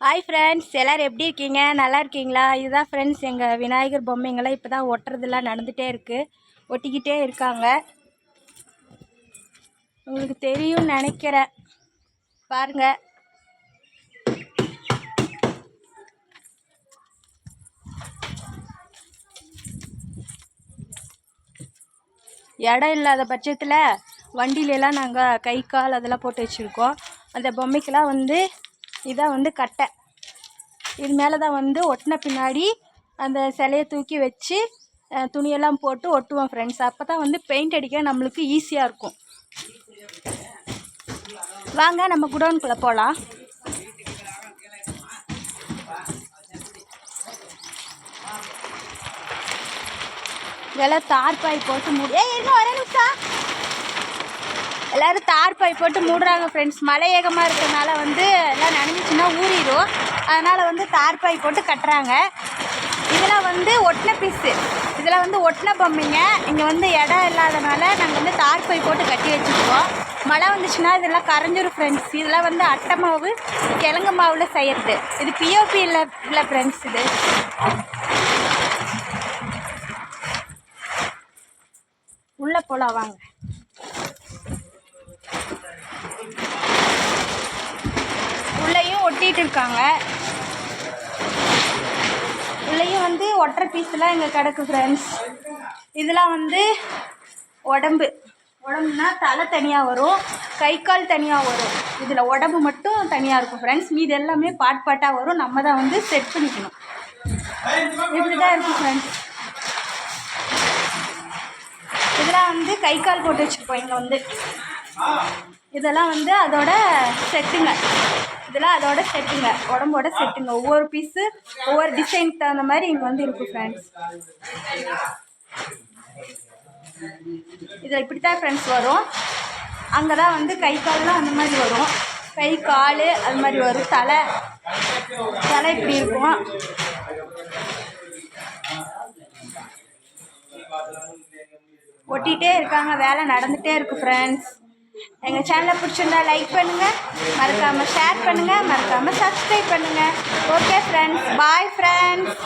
Hi friends எல்லோரும் எப்படி இருக்கீங்க? நல்லா இருக்கீங்களா? இதுதான் ஃப்ரெண்ட்ஸ் எங்கள் விநாயகர் பொம்மைங்களாம் இப்போ தான் ஒட்டுறதுலாம் நடந்துகிட்டே இருக்குது ஒட்டிக்கிட்டே இருக்காங்க. உங்களுக்கு தெரியும்னு நினைக்கிறேன். பாருங்கள் இடம் இல்லாத பட்சத்தில் வண்டியிலலாம் நாங்கள் கை கால் அதெல்லாம் போட்டு வச்சுருக்கோம். அந்த பொம்மைக்கெல்லாம் வந்து இதான் வந்து கட்டை. இது மேலே தான் வந்து ஒட்டின பின்னாடி அந்த சிலையை தூக்கி வச்சு துணியெல்லாம் போட்டு ஒட்டுவோம் ஃப்ரெண்ட்ஸ் அப்போ தான் வந்து பெயிண்ட் அடிக்க நம்மளுக்கு ஈஸியாக இருக்கும். வாங்க நம்ம குடோனுக்குள்ளே போகலாம் இதெல்லாம் தார்பாய் போட்டு மூடி ஏய் இருங்க ஒரே எல்லாரும் தார் தார்பாய் போட்டு மூடுறாங்க ஃப்ரெண்ட்ஸ் மழை ஏகமாக இருக்கிறதுனால வந்து எல்லாம் நனைஞ்சிச்சுன்னா ஊறிடும் அதனால் வந்து தார் பாய் போட்டு கட்டுறாங்க. இதெல்லாம் வந்து ஒட்டின பீஸு இதில் வந்து ஒட்டின பொம்மைங்க. இங்கே வந்து இடம் இல்லாதனால நாங்கள் வந்து தார் பாய் போட்டு கட்டி வச்சுருக்கோம். மழை வந்துச்சுன்னா இதெல்லாம் கரைஞ்சிரும் ஃப்ரெண்ட்ஸ் இதெல்லாம் வந்து அட்டை மாவு கிழங்கு மாவில் செய்கிறது இது பிஓபி இல்லை இல்லை ஃப்ரெண்ட்ஸ் இது. உள்ளே போகலாம் வாங்க. உள்ளேயும் இருக்காங்க இதுலேயும் வந்து ஒட்டுற பீஸ்லாம் இங்கே கிடக்கு ஃப்ரெண்ட்ஸ் இதெல்லாம் வந்து உடம்பு. உடம்புனா தலை தனியாக வரும் கை கால் தனியாக வரும். இதில் உடம்பு மட்டும் தனியாக இருக்கும் ஃப்ரெண்ட்ஸ் மீது எல்லாமே பாட் பாட்டாக வரும். நம்ம தான் வந்து செட் பண்ணிக்கணும். இப்படி தான் இருக்கும் ஃப்ரெண்ட்ஸ் இதெல்லாம் வந்து கை கால் போட்டு வச்சுருப்போம் இங்கே வந்து. இதெல்லாம் வந்து அதோட செட்டுங்க இதெல்லாம் அதோட செட்டுங்க உடம்போட செட்டுங்க ஒவ்வொரு பீஸு ஒவ்வொரு டிசைனுக்கு தகுந்த மாதிரி இங்கே வந்து இருக்கும் ஃப்ரெண்ட்ஸ் இதில் இப்படி தான் ஃப்ரெண்ட்ஸ் வரும். அங்கே தான் வந்து கை கால்லாம் அந்த மாதிரி வரும். கை கால் அது மாதிரி வரும். தலை தலை இப்படி இருக்கும். ஒட்டிகிட்டே இருக்காங்க வேலை நடந்துகிட்டே இருக்கு ஃப்ரெண்ட்ஸ் எங்கள் சேனலை பிடிச்சிருந்தா லைக் பண்ணுங்கள் மறக்காமல் ஷேர் பண்ணுங்கள் மறக்காமல் சப்ஸ்கிரைப் பண்ணுங்கள் ஓகே ஃப்ரெண்ட்ஸ் பாய் ஃப்ரெண்ட்ஸ்